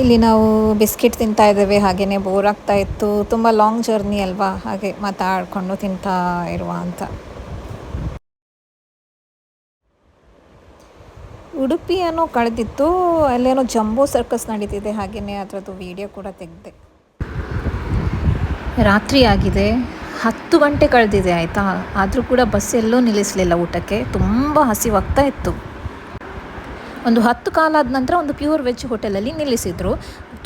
ಇಲ್ಲಿ ನಾವು ಬಿಸ್ಕೆಟ್ ತಿಂತಾ ಇದ್ದೇವೆ ಹಾಗೆಯೇ ಬೋರ್ ಆಗ್ತಾ ಇತ್ತು. ತುಂಬ ಲಾಂಗ್ ಜರ್ನಿ ಅಲ್ವಾ? ಹಾಗೆ ಮಾತಾಡಿಕೊಂಡು ತಿಂತಾ ಇರುವ ಅಂತ. ಉಡುಪಿಯನ್ನು ಕಳೆದಿತ್ತು, ಅಲ್ಲೇನೋ ಜಂಬೋ ಸರ್ಕಸ್ ನಡೀತಿದೆ ಹಾಗೆಯೇ ಅದರದ್ದು ವಿಡಿಯೋ ಕೂಡ ತೆಗೆದೆ. ರಾತ್ರಿ ಆಗಿದೆ, ಹತ್ತು ಗಂಟೆ ಕಳೆದಿದೆ ಆಯಿತಾ? ಆದರೂ ಕೂಡ ಬಸ್ ಎಲ್ಲೂ ನಿಲ್ಲಿಸಲಿಲ್ಲ ಊಟಕ್ಕೆ. ತುಂಬ ಹಸಿವಾಗ್ತಾ ಇತ್ತು. ಒಂದು ಹತ್ತು ಕಾಲ ಆದ ನಂತರ ಒಂದು ಪ್ಯೂರ್ ವೆಜ್ ಹೋಟೆಲಲ್ಲಿ ನಿಲ್ಲಿಸಿದರು.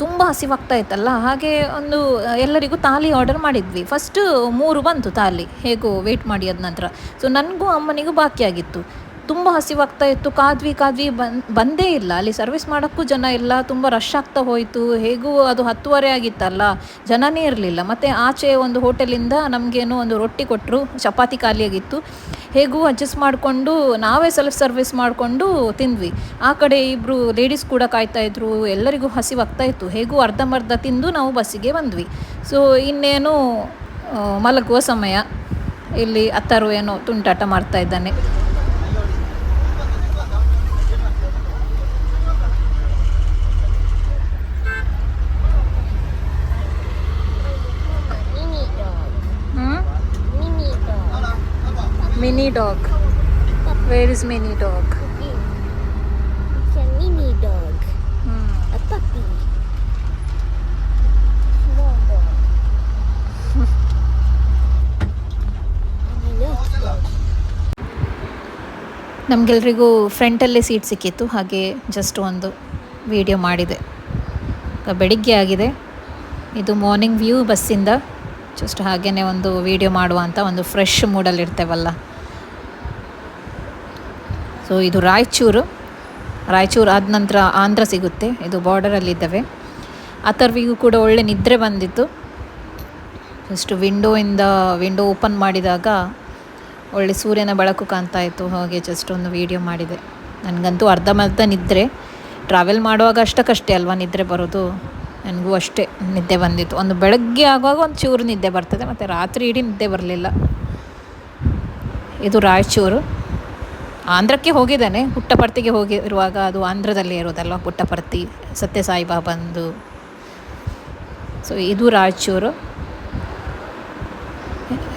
ತುಂಬ ಹಸಿವಾಗ್ತಾ ಇತ್ತಲ್ಲ, ಹಾಗೆ ಒಂದು, ಎಲ್ಲರಿಗೂ ತಾಲಿ ಆರ್ಡರ್ ಮಾಡಿದ್ವಿ. ಫಸ್ಟು ಮೂರು ಬಂತು ತಾಲಿ, ಹೇಗೋ ವೆಯ್ಟ್ ಮಾಡಿ ಆದ ನಂತರ. ಸೊ ನನಗೂ ಅಮ್ಮನಿಗೂ ಬಾಕಿ ಆಗಿತ್ತು. ತುಂಬ ಹಸಿವಾಗ್ತಾ ಇತ್ತು. ಕಾದ್ವಿ ಕಾದ್ವಿ ಬನ್, ಬಂದೇ ಇಲ್ಲ. ಅಲ್ಲಿ ಸರ್ವಿಸ್ ಮಾಡೋಕ್ಕೂ ಜನ ಇಲ್ಲ. ತುಂಬ ರಶ್ ಆಗ್ತಾ ಹೋಯಿತು. ಹೇಗೂ ಅದು ಹತ್ತುವರೆ ಆಗಿತ್ತಲ್ಲ. ಜನನೇ ಇರಲಿಲ್ಲ. ಮತ್ತು ಆಚೆ ಒಂದು ಹೋಟೆಲಿಂದ ನಮಗೇನೋ ಒಂದು ರೊಟ್ಟಿ ಕೊಟ್ಟರು ಚಪಾತಿ ಖಾಲಿಯಾಗಿತ್ತು. ಹೇಗೂ ಅಡ್ಜಸ್ಟ್ ಮಾಡಿಕೊಂಡು ನಾವೇ ಸೆಲ್ಫ್ ಸರ್ವಿಸ್ ಮಾಡಿಕೊಂಡು ತಿಂದ್ವಿ. ಆ ಕಡೆ ಇಬ್ಬರು ಲೇಡೀಸ್ ಕೂಡ ಕಾಯ್ತಾ ಇದ್ರು. ಎಲ್ಲರಿಗೂ ಹಸಿವಾಗ್ತಾ ಇತ್ತು. ಹೇಗೂ ಅರ್ಧಂಬರ್ಧ ತಿಂದು ನಾವು ಬಸ್ಸಿಗೆ ಬಂದ್ವಿ. ಸೊ ಇನ್ನೇನು ಮಲಗುವ ಸಮಯ. ಇಲ್ಲಿ ಅತ್ತರು ಏನೋ ತುಂಟಾಟ ಮಾಡ್ತಾ ಇದ್ದಾನೆ Mini dog. Mini dog. Mini dog where dog? It's a mini dog. A puppy. Small dog. ನಮಗೆಲ್ರಿಗೂ ಫ್ರಂಟಲ್ಲೇ ಸೀಟ್ ಸಿಕ್ಕಿತ್ತು ಹಾಗೆ ಜಸ್ಟ್ ಒಂದು ವಿಡಿಯೋ ಮಾಡಿದೆ ಬೆಳಿಗ್ಗೆ ಆಗಿದೆ ಇದು ಮಾರ್ನಿಂಗ್ ವ್ಯೂ ಬಸ್ಸಿಂದ ಜಸ್ಟ್ ಹಾಗೇ ಒಂದು ವಿಡಿಯೋ ಮಾಡುವ ಅಂತ ಒಂದು ಫ್ರೆಶ್ ಮೂಡಲ್ಲಿ ಇರ್ತೇವಲ್ಲ ಸೊ ಇದು ರಾಯಚೂರು. ರಾಯಚೂರು ಆದ ನಂತರ ಆಂಧ್ರ ಸಿಗುತ್ತೆ. ಇದು ಬಾರ್ಡರಲ್ಲಿದ್ದಾವೆ ಅಥರ್ವಿಗೂ ಕೂಡ ಒಳ್ಳೆ ನಿದ್ರೆ ಬಂದಿತ್ತು. ಜಸ್ಟ್ ವಿಂಡೋಯಿಂದ ವಿಂಡೋ ಓಪನ್ ಮಾಡಿದಾಗ ಒಳ್ಳೆ ಸೂರ್ಯನ ಬೆಳಕು ಕಾಣ್ತಾ ಇತ್ತು. ಹಾಗೆ ಜಸ್ಟ್ ಒಂದು ವಿಡಿಯೋ ಮಾಡಿದೆ. ನನಗಂತೂ ಅರ್ಧಮರ್ಧ ನಿದ್ರೆ. ಟ್ರಾವೆಲ್ ಮಾಡುವಾಗ ಅಷ್ಟಕ್ಕಷ್ಟೇ ಅಲ್ವಾ ನಿದ್ರೆ ಬರೋದು? ನನಗೂ ಅಷ್ಟೇ ನಿದ್ದೆ ಬಂದಿತ್ತು. ಒಂದು ಬೆಳಗ್ಗೆ ಆಗುವಾಗ ಒಂದು ಚೂರು ನಿದ್ದೆ ಬರ್ತದೆ. ಮತ್ತು ರಾತ್ರಿ ಇಡೀ ನಿದ್ದೆ ಬರಲಿಲ್ಲ. ಇದು ರಾಯಚೂರು. ಆಂಧ್ರಕ್ಕೆ ಹೋಗಿದ್ದಾನೆ. ಪುಟ್ಟಪರ್ತಿಗೆ ಹೋಗಿರುವಾಗ ಅದು ಆಂಧ್ರದಲ್ಲೇ ಇರೋದಲ್ವ? ಪುಟ್ಟಪರ್ತಿ ಸತ್ಯ ಸಾಯಿಬಾಬಂದು ಸೊ ಇದು ರಾಯಚೂರು.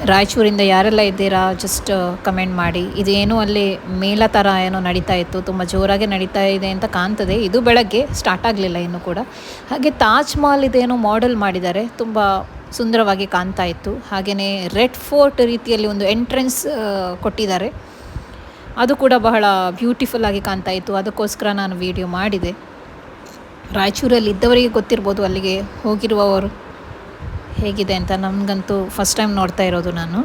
ರಾಯಚೂರಿಂದ ಯಾರೆಲ್ಲ ಇದ್ದೀರಾ? ಜಸ್ಟ್ ಕಮೆಂಟ್ ಮಾಡಿ. ಇದೇನೋ ಅಲ್ಲಿ ಮೇಲ ಥರ ಏನೋ ನಡೀತಾ ಇತ್ತು. ತುಂಬ ಜೋರಾಗಿ ನಡೀತಾ ಇದೆ ಅಂತ ಕಾಣ್ತದೆ. ಇದು ಬೆಳಗ್ಗೆ ಸ್ಟಾರ್ಟ್ ಆಗಲಿಲ್ಲ ಇನ್ನು ಕೂಡ. ಹಾಗೆ ತಾಜ್ ಮಹಲ್ ಇದೇನೋ ಮಾಡೆಲ್ ಮಾಡಿದ್ದಾರೆ. ತುಂಬ ಸುಂದರವಾಗಿ ಕಾಣ್ತಾ ಇತ್ತು. ಹಾಗೆಯೇ ರೆಡ್ ಫೋರ್ಟ್ ರೀತಿಯಲ್ಲಿ ಒಂದು ಎಂಟ್ರೆನ್ಸ್ ಕೊಟ್ಟಿದ್ದಾರೆ. ಅದು ಕೂಡ ಬಹಳ ಬ್ಯೂಟಿಫುಲ್ ಆಗಿ ಕಾಣ್ತಾ ಇತ್ತು. ಅದಕ್ಕೋಸ್ಕರ ನಾನು ವಿಡಿಯೋ ಮಾಡಿದೆ. ರಾಯಚೂರಲ್ಲಿ ಇದ್ದವರಿಗೆ ಗೊತ್ತಿರ್ಬೋದು ಅಲ್ಲಿಗೆ ಹೋಗಿರುವವರು ಹೇಗಿದೆ ಅಂತ. ನನಗಂತೂ ಫಸ್ಟ್ ಟೈಮ್ ನೋಡ್ತಾ ಇರೋದು ನಾನು.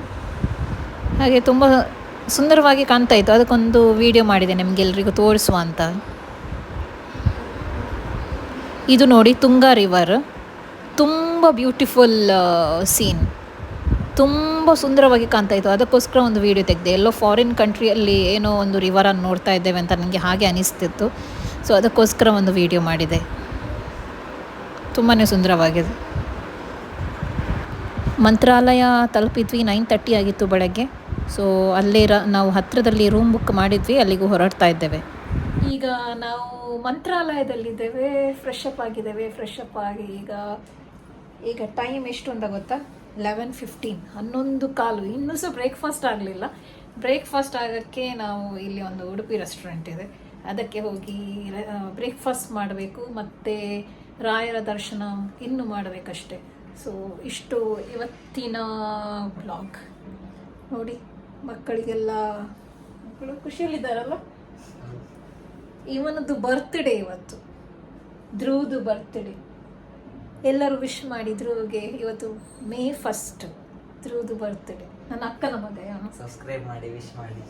ಹಾಗೆ ತುಂಬ ಸುಂದರವಾಗಿ ಕಾಣ್ತಾ ಇತ್ತು. ಅದಕ್ಕೊಂದು ವಿಡಿಯೋ ಮಾಡಿದೆ ನಿಮಗೆಲ್ರಿಗೂ ತೋರಿಸುವ ಅಂತ. ಇದು ನೋಡಿ ತುಂಗಾ ರಿವರ್ ತುಂಬ ಬ್ಯೂಟಿಫುಲ್ ಸೀನ್ ತುಂಬ ಸುಂದರವಾಗಿ ಕಾಣ್ತಾ ಇತ್ತು. ಅದಕ್ಕೋಸ್ಕರ ಒಂದು ವಿಡಿಯೋ ತೆಗೆದೆ. ಎಲ್ಲೋ ಫಾರಿನ್ ಕಂಟ್ರಿಯಲ್ಲಿ ಏನೋ ಒಂದು ರಿವರನ್ನು ನೋಡ್ತಾ ಇದ್ದೇವೆ ಅಂತ ನನಗೆ ಹಾಗೆ ಅನಿಸ್ತಿತ್ತು. ಸೊ ಅದಕ್ಕೋಸ್ಕರ ಒಂದು ವಿಡಿಯೋ ಮಾಡಿದೆ. ತುಂಬಾ ಸುಂದರವಾಗಿದೆ. ಮಂತ್ರಾಲಯ ತಲುಪಿದ್ವಿ ನೈನ್ ತರ್ಟಿ ಆಗಿತ್ತು ಬೆಳಗ್ಗೆ. ಸೊ ಅಲ್ಲೇ ರ, ನಾವು ಹತ್ತಿರದಲ್ಲಿ ರೂಮ್ ಬುಕ್ ಮಾಡಿದ್ವಿ, ಅಲ್ಲಿಗೂ ಹೊರಡ್ತಾ ಇದ್ದೇವೆ. ಈಗ ನಾವು ಮಂತ್ರಾಲಯದಲ್ಲಿದ್ದೇವೆ ಫ್ರೆಶ್ ಅಪ್ ಆಗಿದ್ದೇವೆ ಫ್ರೆಶ್ ಅಪ್ ಆಗಿ ಈಗ ಈಗ ಟೈಮ್ ಎಷ್ಟು ಅಂತ ಗೊತ್ತಾ? ಲೆವೆನ್ ಫಿಫ್ಟೀನ್ ಹನ್ನೊಂದು ಕಾಲು. ಇನ್ನೂ ಸಹ ಬ್ರೇಕ್ಫಾಸ್ಟ್ ಆಗಲಿಲ್ಲ. ಬ್ರೇಕ್ಫಾಸ್ಟ್ ಆಗೋಕ್ಕೆ ನಾವು ಇಲ್ಲಿ ಒಂದು ಉಡುಪಿ ರೆಸ್ಟೋರೆಂಟ್ ಇದೆ. ಅದಕ್ಕೆ ಹೋಗಿ ಬ್ರೇಕ್ಫಾಸ್ಟ್ ಮಾಡಬೇಕು, ಮತ್ತು ರಾಯರ ದರ್ಶನ ಇನ್ನು ಮಾಡಬೇಕಷ್ಟೆ. ಸೊ ಇಷ್ಟು ಇವತ್ತಿನ ಬ್ಲಾಗ್ ನೋಡಿ, ಮಕ್ಕಳಿಗೆಲ್ಲ ಮಕ್ಕಳು ಖುಷಿಯಲ್ಲಿದ್ದಾರಲ್ಲ? ಇವನದ್ದು ಬರ್ತ್ಡೇ ಇವತ್ತು. ಧ್ರುವದು ಬರ್ತ್ಡೇ ಎಲ್ಲರೂ ವಿಶ್ ಮಾಡಿ ಧ್ರುವ್ಗೆ ಇವತ್ತು ಮೇ ಫಸ್ಟ್ ಧ್ರುವ್ದು ಬರ್ತ್ಡೇ ನನ್ನ ಅಕ್ಕನ ಮಗ ಸಬ್ಸ್ಕ್ರೈಬ್ ಮಾಡಿ ವಿಶ್ ಮಾಡಿ.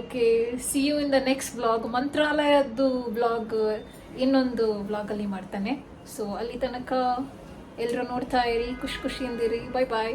Okay see you in the next blog ಮಂತ್ರಾಲಯದ್ದು blog ಇನ್ನೊಂದು ಬ್ಲಾಗಲ್ಲಿ ಮಾಡ್ತಾನೆ. ಸೊ ಅಲ್ಲಿ ತನಕ ಎಲ್ಲರೂ ನೋಡ್ತಾ ಇರಿ ಖುಷಿ ಖುಷಿಯಿಂದಿರಿ ಬಾಯ್ ಬಾಯ್